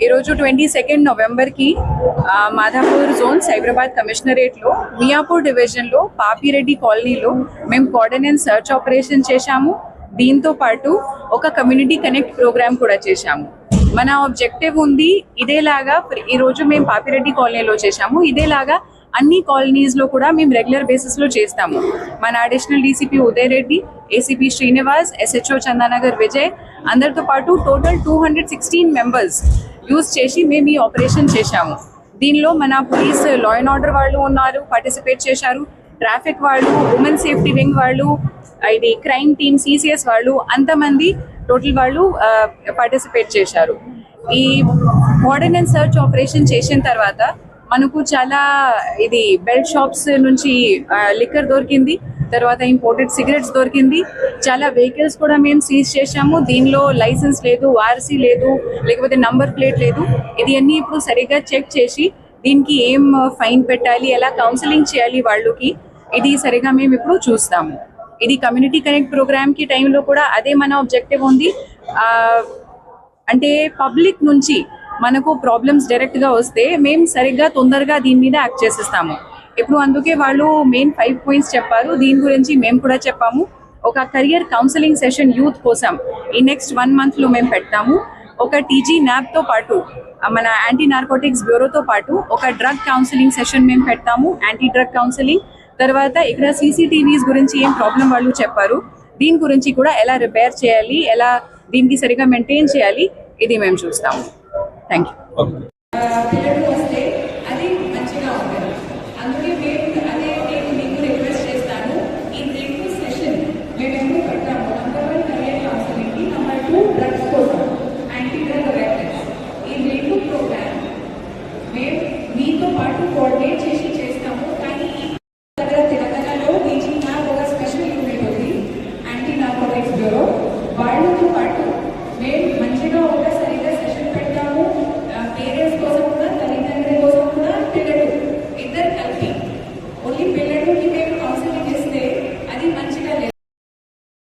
ఈరోజు twenty second నవంబర్కి ఆ, మాధాపూర్ జోన్ సైబరాబాద్ కమిషనరేట్లో మియాపూర్ డివిజన్లో పాపిరెడ్డి కాలనీలో మేము కోఆర్డినెన్స్ సర్చ్ ఆపరేషన్ చేశాము. దీంతో పాటు ఒక కమ్యూనిటీ కనెక్ట్ ప్రోగ్రామ్ కూడా చేశాము. మన ఆబ్జెక్టివ్ ఉంది ఇదేలాగా ప్ర- ఈరోజు మేము పాపిరెడ్డి కాలనీలో చేశాము. ఇదేలాగా అన్ని కాలనీస్లో కూడా మేము రెగ్యులర్ బేసిస్లో చేస్తాము. మన additional DCP Uday Reddy ACP Srinivas SHO Chandanagar Vijay అందరితో పాటు total two hundred sixteen members use చేసి మేము ఈ ఆపరేషన్ చేశాము. దీనిలో మన పోలీస్ లా అండ్ ఆర్డర్ వాళ్ళు ఉన్నారు పార్టిసిపేట్ చేశారు. ట్రాఫిక్ వాళ్ళు ఉమెన్ సేఫ్టీ వింగ్ వాళ్ళు ఇది క్రైమ్ టీమ్ సిసిఎస్ వాళ్ళు అంతమంది టోటల్ వాళ్ళు పార్టిసిపేట్ చేశారు. ఈ ఆర్డినెన్స్ సర్చ్ ఆపరేషన్ చేసిన తర్వాత మనకు చాలా ఇది బెల్ట్ షాప్స్ నుంచి లిక్కర్ దొరికింది తర్వాత ఇంపోర్టెడ్ సిగరెట్స్ దొరికింది. చాలా వెహికల్స్ కూడా మేము సీజ్ చేశాము. దీనిలో లైసెన్స్ లేదు ఆర్సీ లేదు లేకపోతే నంబర్ ప్లేట్ లేదు. ఇది అన్ని ఇప్పుడు సరిగ్గా చెక్ చేసి దీనికి ఏం ఫైన్ పెట్టాలి ఎలా కౌన్సిలింగ్ చేయాలి వాళ్ళకి ఇది సరిగా మేము ఇప్పుడు చూస్తాము. ఇది కమ్యూనిటీ కనెక్ట్ ప్రోగ్రామ్కి టైంలో కూడా అదే మన ఆబ్జెక్టివ్ ఉంది. అంటే పబ్లిక్ నుంచి మనకు ప్రాబ్లమ్స్ డైరెక్ట్గా వస్తే మేము సరిగ్గా తొందరగా దీని మీద యాక్ట్ చేసేస్తాము. ఇప్పుడు అందుకే వాళ్ళు మెయిన్ ఫైవ్ పాయింట్స్ చెప్పారు. దీని గురించి మేము కూడా చెప్పాము. ఒక కెరియర్ కౌన్సిలింగ్ సెషన్ యూత్ కోసం ఈ నెక్స్ట్ వన్ మంత్లో మేము పెడతాము. ఒక టీజీ న్యాప్తో పాటు మన యాంటీ నార్కోటిక్స్ బ్యూరోతో పాటు ఒక డ్రగ్ కౌన్సిలింగ్ సెషన్ మేము పెడతాము. యాంటీ డ్రగ్ కౌన్సిలింగ్ తర్వాత ఇక్కడ సీసీటీవీస్ గురించి ఏం ప్రాబ్లం వాళ్ళు చెప్పారు. దీని గురించి కూడా ఎలా రిపేర్ చేయాలి? ఎలా దీనికి సరిగా మెయింటైన్ చేయాలి? ఇది మేము చూస్తాము. థ్యాంక్ యూ ఓకే పిల్లలు వస్తే